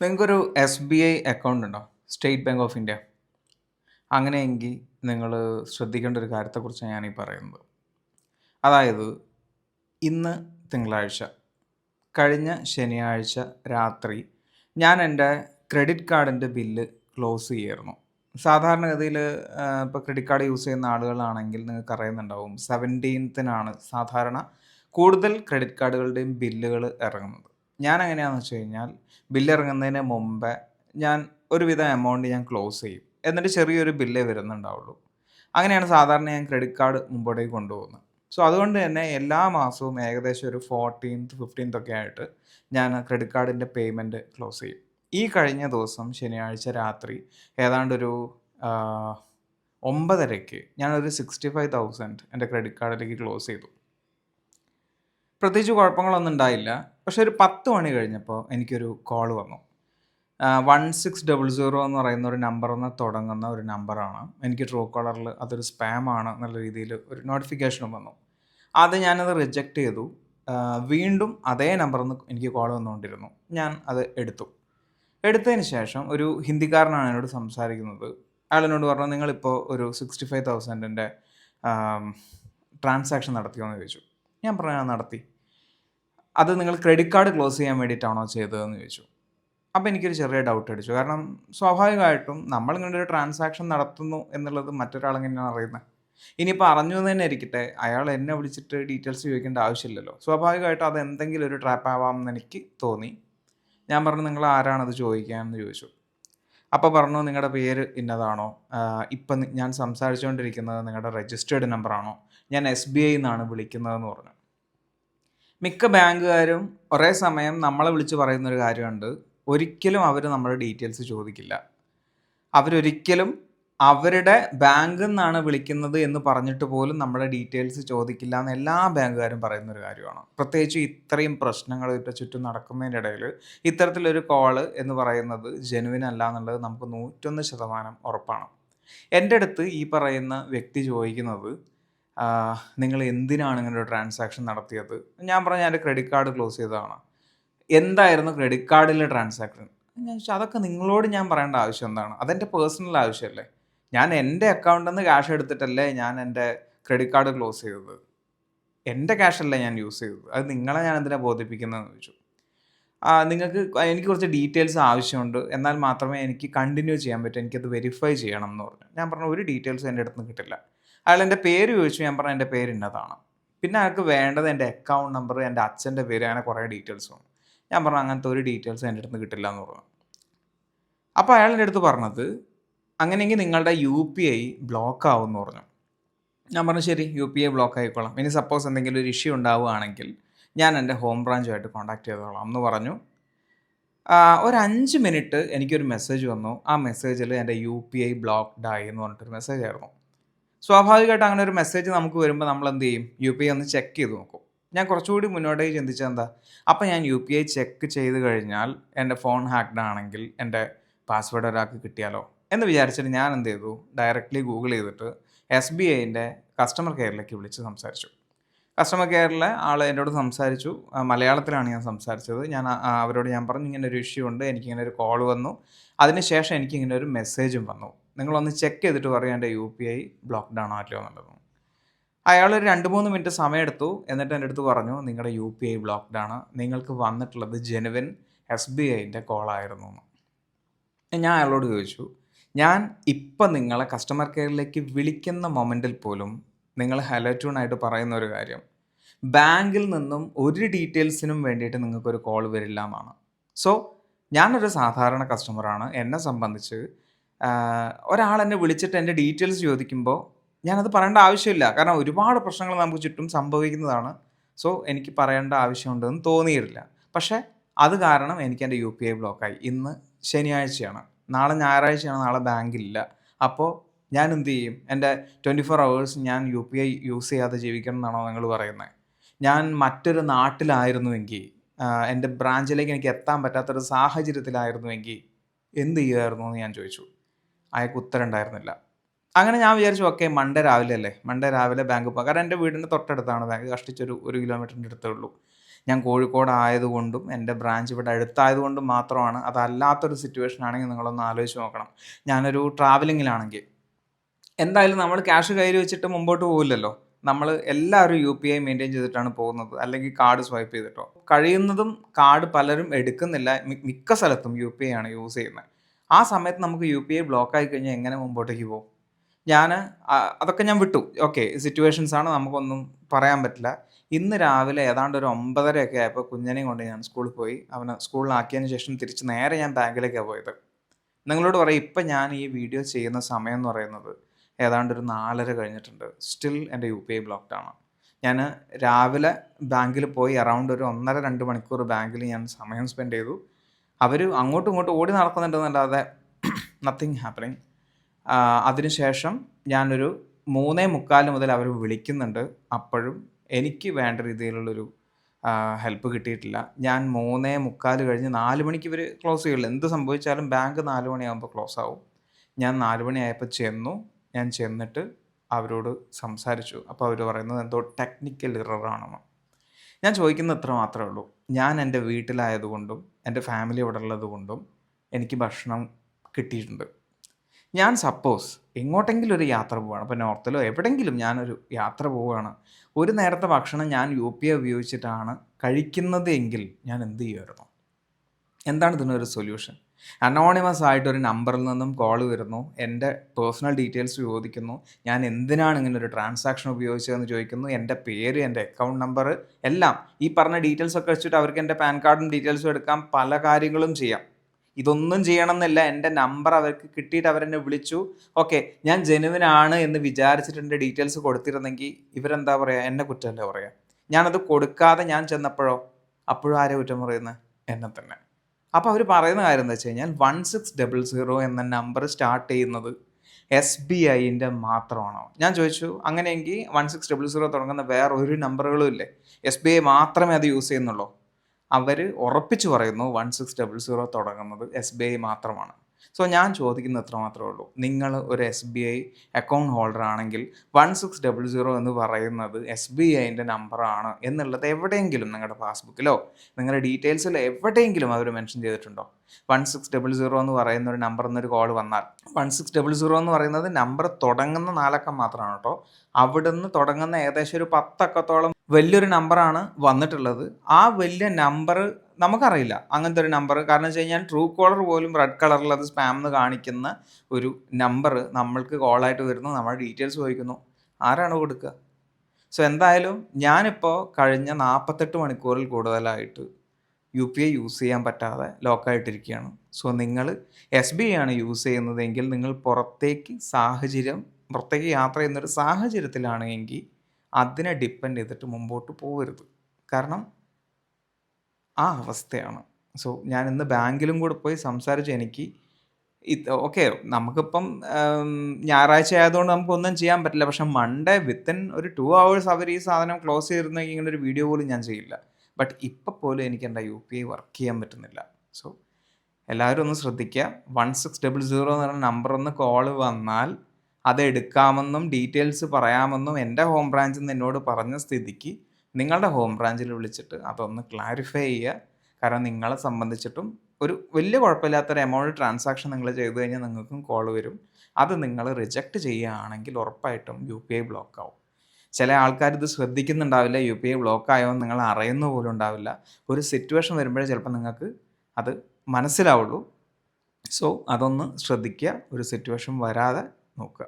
നിങ്ങൾക്കൊരു S B I account ഉണ്ടോ? State bank of India അങ്ങനെയെങ്കിൽ നിങ്ങൾ ശ്രദ്ധിക്കേണ്ട ഒരു കാര്യത്തെക്കുറിച്ചാണ് ഞാനീ പറയുന്നത്. അതായത് ഇന്ന് തിങ്കളാഴ്ച കഴിഞ്ഞ ശനിയാഴ്ച രാത്രി ഞാൻ എന്റെ ക്രെഡിറ്റ് കാർഡിന്റെ ബില്ല് ക്ലോസ് ചെയ്യായിരുന്നു സാധാരണഗതിയിൽ ഇപ്പോൾ ക്രെഡിറ്റ് കാർഡ് യൂസ് ചെയ്യുന്ന ആളുകളാണെങ്കിൽ നിങ്ങൾക്ക് അറിയുന്നുണ്ടാവും സെവന്റീൻത്തിനാണ് സാധാരണ കൂടുതൽ ക്രെഡിറ്റ് കാർഡുകളുടെയും ബില്ലുകൾ ഇറങ്ങുന്നത്. ഞാൻ എങ്ങനെയാണെന്ന് വെച്ച് കഴിഞ്ഞാൽ ബില്ലിറങ്ങുന്നതിന് മുമ്പേ ഞാൻ ഒരുവിധം എമൗണ്ട് ഞാൻ ക്ലോസ് ചെയ്യും. എന്നിട്ട് ചെറിയൊരു ബില്ലേ വരുന്നുണ്ടാവുള്ളൂ. അങ്ങനെയാണ് സാധാരണ ഞാൻ ക്രെഡിറ്റ് കാർഡ് മുമ്പോട്ടേക്ക് കൊണ്ടുപോകുന്നത്. സോ അതുകൊണ്ട് തന്നെ എല്ലാ മാസവും ഏകദേശം ഒരു ഫോർട്ടീൻത്ത് ഫിഫ്റ്റീൻത്ത് ഒക്കെ ആയിട്ട് ഞാൻ ക്രെഡിറ്റ് കാർഡിന്റെ പേയ്മെന്റ് ക്ലോസ് ചെയ്യും. ഈ കഴിഞ്ഞ ദിവസം ശനിയാഴ്ച രാത്രി ഏതാണ്ടൊരു ഒമ്പതരയ്ക്ക് ഞാനൊരു സിക്സ്റ്റി ഫൈവ് തൗസൻഡ് എന്റെ ക്രെഡിറ്റ് കാർഡിലേക്ക് ക്ലോസ് ചെയ്തു. പ്രത്യേകിച്ച് കുഴപ്പങ്ങളൊന്നും ഉണ്ടായില്ല. പക്ഷെ ഒരു പത്ത് മണി കഴിഞ്ഞപ്പോൾ എനിക്കൊരു കോൾ വന്നു. വൺ സിക്സ് ഡബിൾ സീറോ എന്ന് പറയുന്ന ഒരു നമ്പറിൽ നിന്ന് തുടങ്ങുന്ന ഒരു നമ്പറാണ് എനിക്ക് ട്രൂ കോളറിൽ അതൊരു സ്പാം ആണ് എന്നുള്ള രീതിയിൽ ഒരു നോട്ടിഫിക്കേഷനും വന്നു. അത് ഞാനത് റിജക്റ്റ് ചെയ്തു. വീണ്ടും അതേ നമ്പറിൽ നിന്ന് എനിക്ക് കോൾ വന്നുകൊണ്ടിരുന്നു. ഞാൻ അത് എടുത്തു. എടുത്തതിന് ശേഷം ഒരു ഹിന്ദിക്കാരനാണ് എന്നോട് സംസാരിക്കുന്നത്. അയാൾ എന്നോട് പറഞ്ഞു നിങ്ങളിപ്പോൾ ഒരു സിക്സ്റ്റി ഫൈവ് തൗസൻഡിന്റെ ട്രാൻസാക്ഷൻ നടത്തിയോ എന്ന് ചോദിച്ചു. ഞാൻ പറഞ്ഞു നടത്തി. അത് നിങ്ങൾ ക്രെഡിറ്റ് കാർഡ് ക്ലോസ് ചെയ്യാൻ വേണ്ടിയിട്ടാണോ ചെയ്തതെന്ന് ചോദിച്ചു. അപ്പോൾ എനിക്കൊരു ചെറിയ ഡൗട്ട് അടിച്ചു. കാരണം സ്വാഭാവികമായിട്ടും നമ്മൾ ഇങ്ങനെ ഒരു ട്രാൻസാക്ഷൻ നടത്തുന്നു എന്നുള്ളത് മറ്റൊരാളെങ്ങനെയാണ് അറിയുന്നത്? ഇനിയിപ്പോൾ അറിഞ്ഞു എന്ന് തന്നെ ഇരിക്കട്ടെ. അയാൾ എന്നെ വിളിച്ചിട്ട് ഡീറ്റെയിൽസ് ചോദിക്കേണ്ട ആവശ്യമില്ലല്ലോ. സ്വാഭാവികമായിട്ടും അത് എന്തെങ്കിലും ഒരു ട്രാപ്പ് ആവാമെന്ന് എനിക്ക് തോന്നി. ഞാൻ പറഞ്ഞു നിങ്ങൾ ആരാണത് ചോദിക്കാമെന്ന് ചോദിച്ചു. അപ്പോൾ പറഞ്ഞു നിങ്ങളുടെ പേര് ഇന്നതാണോ? ഇപ്പം ഞാൻ സംസാരിച്ചുകൊണ്ടിരിക്കുന്നത് നിങ്ങളുടെ രജിസ്റ്റേർഡ് നമ്പറാണോ ഞാൻ എസ് ബി ഐ എന്നാണ് വിളിക്കുന്നതെന്ന് പറഞ്ഞു. മിക്ക ബാങ്കുകാരും ഒരേ സമയം നമ്മളെ വിളിച്ച് പറയുന്നൊരു കാര്യമുണ്ട്. ഒരിക്കലും അവർ നമ്മുടെ ഡീറ്റെയിൽസ് ചോദിക്കില്ല. അവരൊരിക്കലും അവരുടെ ബാങ്കിൽ നിന്നാണ് വിളിക്കുന്നത് എന്ന് പറഞ്ഞിട്ട് പോലും നമ്മുടെ ഡീറ്റെയിൽസ് ചോദിക്കില്ല എന്ന് എല്ലാ ബാങ്കുകാരും പറയുന്ന ഒരു കാര്യമാണ്. പ്രത്യേകിച്ച് ഇത്രയും പ്രശ്നങ്ങൾ ഇതിന്റെ ചുറ്റും നടക്കുന്നതിന്റെ ഇടയിൽ ഇത്തരത്തിലൊരു കോൾ എന്ന് പറയുന്നത് ജെനുവിൻ അല്ല എന്നുള്ളത് നമുക്ക് നൂറ്റൊന്ന് ശതമാനം ഉറപ്പാണ്. എന്റെ അടുത്ത് ഈ പറയുന്ന വ്യക്തി ചോദിക്കുന്നത് നിങ്ങൾ എന്തിനാണ് ഇങ്ങനെ ഒരു ട്രാൻസാക്ഷൻ നടത്തിയത്? ഞാൻ പറഞ്ഞ എന്റെ ക്രെഡിറ്റ് കാർഡ് ക്ലോസ് ചെയ്തതാണ്. എന്തായിരുന്നു ക്രെഡിറ്റ് കാർഡിലെ ട്രാൻസാക്ഷൻ ഞാൻ ചോദിച്ചാൽ അതൊക്കെ നിങ്ങളോട് ഞാൻ പറയേണ്ട ആവശ്യം എന്താണ്? അതെന്റെ പേഴ്സണൽ ആവശ്യമല്ലേ? ഞാൻ എന്റെ അക്കൗണ്ടിൽ നിന്ന് ക്യാഷ് എടുത്തിട്ടല്ലേ ഞാൻ എന്റെ ക്രെഡിറ്റ് കാർഡ് ക്ലോസ് ചെയ്തത്? എന്റെ ക്യാഷല്ലേ ഞാൻ യൂസ് ചെയ്തത്? അത് നിങ്ങളെ ഞാൻ എന്തിനാണ് ബോധിപ്പിക്കുന്നതെന്ന് ചോദിച്ചു. നിങ്ങൾക്ക് എനിക്ക് കുറച്ച് ഡീറ്റെയിൽസ് ആവശ്യമുണ്ട്. എന്നാൽ മാത്രമേ എനിക്ക് കണ്ടിന്യൂ ചെയ്യാൻ പറ്റൂ. എനിക്കത് വെരിഫൈ ചെയ്യണം എന്ന് പറഞ്ഞു. ഞാൻ പറഞ്ഞു ഒരു ഡീറ്റെയിൽസ് എന്റെ അടുത്ത് നിന്ന് കിട്ടില്ല. അയാൾ എന്റെ പേര് ചോദിച്ചു. ഞാൻ പറഞ്ഞു എന്റെ പേര് ഇന്നതാണ്. പിന്നെ അയാൾക്ക് വേണ്ടത് എന്റെ അക്കൗണ്ട് നമ്പർ എന്റെ അച്ഛന്റെ പേര് അങ്ങനെ കുറേ ഡീറ്റെയിൽസ് വന്നു ഞാൻ പറഞ്ഞു അങ്ങനത്തെ ഒരു ഡീറ്റെയിൽസ് എന്റെ അടുത്ത് കിട്ടില്ല എന്ന് പറഞ്ഞു. അപ്പോൾ അയാൾ എന്റെ അടുത്ത് പറഞ്ഞത് അങ്ങനെയെങ്കിൽ നിങ്ങളുടെ യു പി ഐ ബ്ലോക്ക് ആവും എന്ന് പറഞ്ഞു. ഞാൻ പറഞ്ഞു ശരി യു പി ഐ ബ്ലോക്ക് ആയിക്കോളാം. ഇനി സപ്പോസ് എന്തെങ്കിലും ഒരു ഇഷ്യൂ ഉണ്ടാവുകയാണെങ്കിൽ ഞാൻ എന്റെ ഹോം ബ്രാഞ്ചുമായിട്ട് കോൺടാക്ട് ചെയ്തോളാം എന്ന് പറഞ്ഞു. ഒരു അഞ്ച് മിനിറ്റ് എനിക്കൊരു മെസ്സേജ് വന്നു. ആ മെസ്സേജിൽ എന്റെ യു പി ഐ ബ്ലോക്ക്ഡ് ആയി എന്ന് പറഞ്ഞിട്ടൊരു മെസ്സേജ് ആയിരുന്നു. സ്വാഭാവികമായിട്ട് അങ്ങനെ ഒരു മെസ്സേജ് നമുക്ക് വരുമ്പോൾ നമ്മൾ എന്ത് ചെയ്യും? യു പി ഐ ഒന്ന് ചെക്ക് ചെയ്ത് നോക്കും. ഞാൻ കുറച്ചുകൂടി മുന്നോട്ടേക്ക് ചിന്തിച്ചത് എന്താ അപ്പം ഞാൻ യു പി ഐ ചെക്ക് ചെയ്ത് കഴിഞ്ഞാൽ എന്റെ ഫോൺ ഹാക്ഡ് ആണെങ്കിൽ എന്റെ പാസ്വേഡ് ഒരാൾക്ക് കിട്ടിയാലോ? എന്ന് വിചാരിച്ചിട്ട് ഞാൻ എന്ത് ചെയ്തു? ഡയറക്റ്റ്ലി ഗൂഗിൾ ചെയ്തിട്ട് എസ് ബി ഐന്റെ കസ്റ്റമർ കെയറിലേക്ക് വിളിച്ച് സംസാരിച്ചു. കസ്റ്റമർ കെയറിലെ ആൾ എന്നോട് സംസാരിച്ചു. മലയാളത്തിലാണ് ഞാൻ സംസാരിച്ചത്. ഞാൻ അവരോട് ഞാൻ പറഞ്ഞു ഇങ്ങനെ ഒരു ഇഷ്യൂ ഉണ്ട്. എനിക്കിങ്ങനെ ഒരു കോൾ വന്നു. അതിനുശേഷം എനിക്ക് ഇങ്ങനെ ഒരു മെസ്സേജും വന്നു. നിങ്ങളൊന്ന് ചെക്ക് ചെയ്തിട്ട് പറയാം എന്റെ യു പി ഐ ബ്ലോക്ക്ഡ് ആണോ അല്ലയോ എന്നുള്ളത്. അയാൾ ഒരു രണ്ട് മൂന്ന് മിനിറ്റ് സമയമെടുത്തു. എന്നിട്ട് എന്റെ അടുത്ത് പറഞ്ഞു നിങ്ങളുടെ യു പി ഐ ബ്ലോക്ക്ഡ് ആണ്. നിങ്ങൾക്ക് വന്നിട്ടുള്ളത് ജെനുവിൻ എസ് ബി ഐന്റെ കോളായിരുന്നു എന്ന്. ഞാൻ അയാളോട് ചോദിച്ചു ഞാൻ ഇപ്പം നിങ്ങളെ കസ്റ്റമർ കെയറിലേക്ക് വിളിക്കുന്ന മൊമെന്റിൽ പോലും നിങ്ങൾ ഹലോ ട്യൂണായിട്ട് പറയുന്ന ഒരു കാര്യം. ബാങ്കിൽ നിന്നും ഒരു ഡീറ്റെയിൽസിനും വേണ്ടിയിട്ട് നിങ്ങൾക്കൊരു കോൾ വരില്ല എന്നാണ്. സോ ഞാനൊരു സാധാരണ കസ്റ്റമറാണ് എന്നെ സംബന്ധിച്ച് ഒരാൾ എന്നെ വിളിച്ചിട്ട് എന്റെ ഡീറ്റെയിൽസ് ചോദിക്കുമ്പോൾ ഞാനത് പറയേണ്ട ആവശ്യമില്ല. കാരണം ഒരുപാട് പ്രശ്നങ്ങൾ നമുക്ക് ചുറ്റും സംഭവിക്കുന്നതാണ്. സോ എനിക്ക് പറയേണ്ട ആവശ്യമുണ്ടെന്ന് തോന്നിയിട്ടില്ല. പക്ഷേ അത് കാരണം എനിക്ക് എന്റെ യു പി ഐ ബ്ലോക്കായി. ഇന്ന് ശനിയാഴ്ചയാണ്. നാളെ ഞായറാഴ്ചയാണ് നാളെ ബാങ്കില്ല. അപ്പോൾ ഞാൻ എന്ത് ചെയ്യും? എന്റെ ട്വന്റി ഫോർ അവേഴ്സ് ഞാൻ യു പി ഐ യൂസ് ചെയ്യാതെ ജീവിക്കണം എന്നാണോ നിങ്ങൾ പറയുന്നത്? ഞാൻ മറ്റൊരു നാട്ടിലായിരുന്നുവെങ്കിൽ എന്റെ ബ്രാഞ്ചിലേക്ക് എനിക്ക് എത്താൻ പറ്റാത്തൊരു സാഹചര്യത്തിലായിരുന്നുവെങ്കിൽ എന്ത് ചെയ്യുമായിരുന്നു എന്ന് ഞാൻ ചോദിച്ചു. അയാൾക്ക് ഉത്തരം ഉണ്ടായിരുന്നില്ല അങ്ങനെ ഞാൻ വിചാരിച്ചു ഓക്കെ മൺഡേ രാവിലെ അല്ലേ? മൺഡേ രാവിലെ ബാങ്ക് പോകാം. കാരണം എന്റെ വീടിന്റെ തൊട്ടടുത്താണ്. ബാങ്ക് കഷ്ടിച്ചൊരു ഒരു കിലോമീറ്ററിന്റെ അടുത്തേ ഉള്ളൂ. ഞാൻ കോഴിക്കോട് ആയതുകൊണ്ടും എന്റെ ബ്രാഞ്ച് ഇവിടെ അടുത്തായതുകൊണ്ടും മാത്രമാണ് അതല്ലാത്തൊരു സിറ്റുവേഷൻ ആണെങ്കിൽ നിങ്ങളൊന്ന് ആലോചിച്ച് നോക്കണം. ഞാനൊരു ട്രാവലിങ്ങിലാണെങ്കിൽ എന്തായാലും നമ്മൾ ക്യാഷ് കയ്യിൽ വെച്ചിട്ട് മുമ്പോട്ട് പോകില്ലല്ലോ നമ്മൾ എല്ലാവരും യു പി ഐ മെയിന്റെയിൻ ചെയ്തിട്ടാണ് പോകുന്നത്. അല്ലെങ്കിൽ കാർഡ് സ്വൈപ്പ് ചെയ്തിട്ടോ. കഴിയുന്നതും കാർഡ് പലരും എടുക്കുന്നില്ല. മിക്ക സ്ഥലത്തും യു പി ഐ ആണ് യൂസ് ചെയ്യുന്നത്. ആ സമയത്ത് നമുക്ക് യു പി ഐ ബ്ലോക്ക് ആയി കഴിഞ്ഞാൽ എങ്ങനെ മുമ്പോട്ടേക്ക് പോകും? ഞാൻ അതൊക്കെ ഞാൻ വിട്ടു. ഓക്കെ സിറ്റുവേഷൻസ് ആണ് നമുക്കൊന്നും പറയാൻ പറ്റില്ല. ഇന്ന് രാവിലെ ഏതാണ്ട് ഒരു ഒമ്പതരയൊക്കെ ആയപ്പോൾ കുഞ്ഞനെയും കൊണ്ട് ഞാൻ സ്കൂളിൽ പോയി. അവനെ സ്കൂളിലാക്കിയതിന് ശേഷം തിരിച്ച് നേരെ ഞാൻ ബാങ്കിലേക്കാണ് പോയത്. നിങ്ങളോട് പറയും ഇപ്പം ഞാൻ ഈ വീഡിയോ ചെയ്യുന്ന സമയം എന്ന് പറയുന്നത് ഏതാണ്ട് ഒരു നാലര കഴിഞ്ഞിട്ടുണ്ട്. സ്റ്റിൽ എന്റെ യു പി ഐ ബ്ലോക്ക്ഡ് ആണ്. ഞാൻ രാവിലെ ബാങ്കിൽ പോയി അറൗണ്ട് ഒരു ഒന്നര രണ്ട് മണിക്കൂർ ബാങ്കിൽ ഞാൻ സമയം സ്പെൻഡ് ചെയ്തു. അവർ അങ്ങോട്ടും ഇങ്ങോട്ടും ഓടി നടക്കുന്നുണ്ടെന്നല്ലാതെ നത്തിങ് ഹാപ്പനിങ് അതിനുശേഷം ഞാനൊരു മൂന്നേ മുക്കാൽ മുതൽ അവർ വിളിക്കുന്നുണ്ട്. അപ്പോഴും എനിക്ക് വേണ്ട രീതിയിലുള്ളൊരു ഹെൽപ്പ് കിട്ടിയിട്ടില്ല. ഞാൻ മൂന്നേ മുക്കാൽ കഴിഞ്ഞ് നാല് മണിക്ക് ഇവർ ക്ലോസ് ചെയ്യുള്ളൂ എന്ത് സംഭവിച്ചാലും ബാങ്ക് നാല് മണിയാകുമ്പോൾ ക്ലോസ് ആവും. ഞാൻ നാല് മണിയായപ്പോൾ ചെന്നു. ഞാൻ ചെന്നിട്ട് അവരോട് സംസാരിച്ചു. അപ്പോൾ അവർ പറയുന്നത് എന്തോ ടെക്നിക്കൽ ഇററാണെന്ന് ഞാൻ ചോദിക്കുന്നത് ഇത്ര മാത്രമേ ഉള്ളൂ. ഞാൻ എന്റെ വീട്ടിലായതുകൊണ്ടും എന്റെ ഫാമിലി ഇവിടെ ഉള്ളതുകൊണ്ടും എനിക്ക് ഭക്ഷണം കിട്ടിയിട്ടുണ്ട്. ഞാൻ സപ്പോസ് എങ്ങോട്ടെങ്കിലും ഒരു യാത്ര പോവുകയാണ് ഇപ്പോൾ നോർത്തിലോ എവിടെയെങ്കിലും ഞാനൊരു യാത്ര പോവുകയാണ്. ഒരു നേരത്തെ ഭക്ഷണം ഞാൻ യു പി ഐ ഉപയോഗിച്ചിട്ടാണ് കഴിക്കുന്നത് എങ്കിൽ ഞാൻ എന്ത് ചെയ്യുമായിരുന്നു? എന്താണ് ഇതിനൊരു സൊല്യൂഷൻ അനോണിമസ് ആയിട്ട് ഒരു നമ്പറിൽ നിന്നും കോൾ വരുന്നു. എന്റെ പേഴ്സണൽ ഡീറ്റെയിൽസ് ചോദിക്കുന്നു. ഞാൻ എന്തിനാണ് ഇങ്ങനെ ഒരു ട്രാൻസാക്ഷൻ ഉപയോഗിച്ചതെന്ന് ചോദിക്കുന്നു. എന്റെ പേര് എന്റെ അക്കൗണ്ട് നമ്പർ എല്ലാം. ഈ പറഞ്ഞ ഡീറ്റെയിൽസ് ഒക്കെ വെച്ചിട്ട് അവർക്ക് എന്റെ പാൻ കാർഡും ഡീറ്റെയിൽസും എടുക്കാം. പല കാര്യങ്ങളും ചെയ്യാം. ഇതൊന്നും ചെയ്യണമെന്നില്ല. എന്റെ നമ്പർ അവർക്ക് കിട്ടിയിട്ട് അവരെന്നെ വിളിച്ചു. ഓക്കെ ഞാൻ ജനുവിനാണ് എന്ന് വിചാരിച്ചിട്ട് എന്റെ ഡീറ്റെയിൽസ് കൊടുത്തിരുന്നെങ്കിൽ ഇവരെന്താ പറയുക എന്നെ കുറ്റമല്ലേ പറയുക ഞാനത് കൊടുക്കാതെ ഞാൻ ചെന്നപ്പോഴോ? അപ്പോഴും ആരെ കുറ്റം പറയുന്നത് എന്നെ തന്നെ. അപ്പോൾ അവർ പറയുന്ന കാര്യം എന്താ വെച്ച് കഴിഞ്ഞാൽ വൺ സിക്സ് ഡബിൾ സീറോ എന്ന നമ്പർ സ്റ്റാർട്ട് ചെയ്യുന്നത് എസ് ബി ഐന്റെ മാത്രമാണോ? ഞാൻ ചോദിച്ചു. അങ്ങനെയെങ്കിൽ വൺ സിക്സ് ഡബിൾ സീറോ തുടങ്ങുന്ന വേറെ ഒരു നമ്പറുകളും ഇല്ലേ? എസ് ബി ഐ മാത്രമേ അത് യൂസ് ചെയ്യുന്നുള്ളൂ. അവർ ഉറപ്പിച്ചു പറയുന്നു വൺ സിക്സ് ഡബിൾ സീറോ തുടങ്ങുന്നത് എസ് ബി ഐ മാത്രമാണ്. സോ ഞാൻ ചോദിക്കുന്നത് എത്ര മാത്രമേ ഉള്ളൂ. നിങ്ങൾ ഒരു S B I account holder ആണെങ്കിൽ വൺ സിക്സ് ഡബിൾ സീറോ എന്ന് പറയുന്നത് എസ് ബി ഐന്റെ നമ്പറാണ് എന്നുള്ളത് എവിടെയെങ്കിലും നിങ്ങളുടെ പാസ്ബുക്കിലോ നിങ്ങളുടെ ഡീറ്റെയിൽസിൽ എവിടെയെങ്കിലും അവർ മെൻഷൻ ചെയ്തിട്ടുണ്ടോ? വൺ സിക്സ് ഡബിൾ സീറോ എന്ന് പറയുന്ന ഒരു നമ്പർ എന്നൊരു കോൾ വന്നാൽ വൺ സിക്സ് ഡബിൾ സീറോ എന്ന് പറയുന്നത് നമ്പർ തുടങ്ങുന്ന നാലക്കം മാത്രമാണ് കേട്ടോ. അവിടുന്ന് തുടങ്ങുന്ന ഏകദേശം ഒരു പത്തക്കത്തോളം വലിയൊരു നമ്പറാണ് വന്നിട്ടുള്ളത്. ആ വലിയ നമ്പർ നമുക്കറിയില്ല. അങ്ങനത്തെ ഒരു നമ്പർ. കാരണം വെച്ച് കഴിഞ്ഞാൽ ട്രൂ കോളർ പോലും റെഡ് കളറിൽ അത് സ്പാം എന്ന് കാണിക്കുന്ന ഒരു നമ്പർ നമ്മൾക്ക് കോളായിട്ട് വരുന്നു. നമ്മുടെ ഡീറ്റെയിൽസ് ചോദിക്കുന്നു. ആരാണ് കൊടുക്കുക? സോ എന്തായാലും ഞാനിപ്പോൾ കഴിഞ്ഞ നാൽപ്പത്തെട്ട് മണിക്കൂറിൽ കൂടുതലായിട്ട് യു പി ഐ യൂസ് ചെയ്യാൻ പറ്റാതെ ലോക്കായിട്ടിരിക്കുകയാണ് സോ നിങ്ങൾ എസ് ബി ഐ ആണ് യൂസ് ചെയ്യുന്നതെങ്കിൽ നിങ്ങൾ പുറത്തേക്ക് സാഹചര്യം പുറത്തേക്ക് യാത്ര ചെയ്യുന്നൊരു സാഹചര്യത്തിലാണ് എങ്കിൽ അതിനെ ഡിപ്പെൻഡ് ചെയ്തിട്ട് മുമ്പോട്ട് പോകരുത് കാരണം ആ അവസ്ഥയാണ്. സോ ഞാൻ ഇന്ന് ബാങ്കിലും കൂടെ പോയി സംസാരിച്ച് എനിക്ക് ഓക്കെ നമുക്കിപ്പം ഞായറാഴ്ച ആയതുകൊണ്ട് നമുക്കൊന്നും ചെയ്യാൻ പറ്റില്ല. പക്ഷെ മൺഡേ വിത്തിൻ ഒരു ടു അവേഴ്സ് അവർ ഈ സാധനം ക്ലോസ് ചെയ്തിരുന്നെങ്കിൽ ഇങ്ങനെ ഒരു വീഡിയോ പോലും ഞാൻ ചെയ്യില്ല. ബട്ട് ഇപ്പം പോലും എനിക്ക് എന്റെ യു പി ഐ വർക്ക് ചെയ്യാൻ പറ്റുന്നില്ല. സോ എല്ലാവരും ഒന്ന് ശ്രദ്ധിക്കുക. വൺ സിക്സ് ഡബിൾ സീറോ എന്ന് പറഞ്ഞ നമ്പർ ഒന്ന് കോൾ വന്നാൽ അത് എടുക്കാമെന്നും ഡീറ്റെയിൽസ് പറയാമെന്നും എന്റെ ഹോം ബ്രാഞ്ചിൽ നിന്ന് എന്നോട് പറഞ്ഞ സ്ഥിതിക്ക് നിങ്ങളുടെ ഹോം ബ്രാഞ്ചിൽ വിളിച്ചിട്ട് അതൊന്ന് ക്ലാരിഫൈ ചെയ്യുക. കാരണം നിങ്ങളെ സംബന്ധിച്ചിട്ടും ഒരു വലിയ കുഴപ്പമില്ലാത്തൊരു എമൗണ്ട് ട്രാൻസാക്ഷൻ നിങ്ങൾ ചെയ്തു കഴിഞ്ഞാൽ നിങ്ങൾക്കും കോൾ വരും. അത് നിങ്ങൾ റിജക്റ്റ് ചെയ്യുകയാണെങ്കിൽ ഉറപ്പായിട്ടും യു പി ഐ ബ്ലോക്ക് ആവും. ചില ആൾക്കാർ ഇത് ശ്രദ്ധിക്കുന്നുണ്ടാവില്ല യു പി ഐ ബ്ലോക്ക് ആയോ നിങ്ങൾ അറിയുന്ന പോലും ഉണ്ടാവില്ല. ഒരു സിറ്റുവേഷൻ വരുമ്പോഴേ ചിലപ്പോൾ നിങ്ങൾക്ക് അത് മനസ്സിലാവുള്ളൂ. സോ അതൊന്ന് ശ്രദ്ധിക്കുക. ഒരു സിറ്റുവേഷൻ വരാതെ നോക്കുക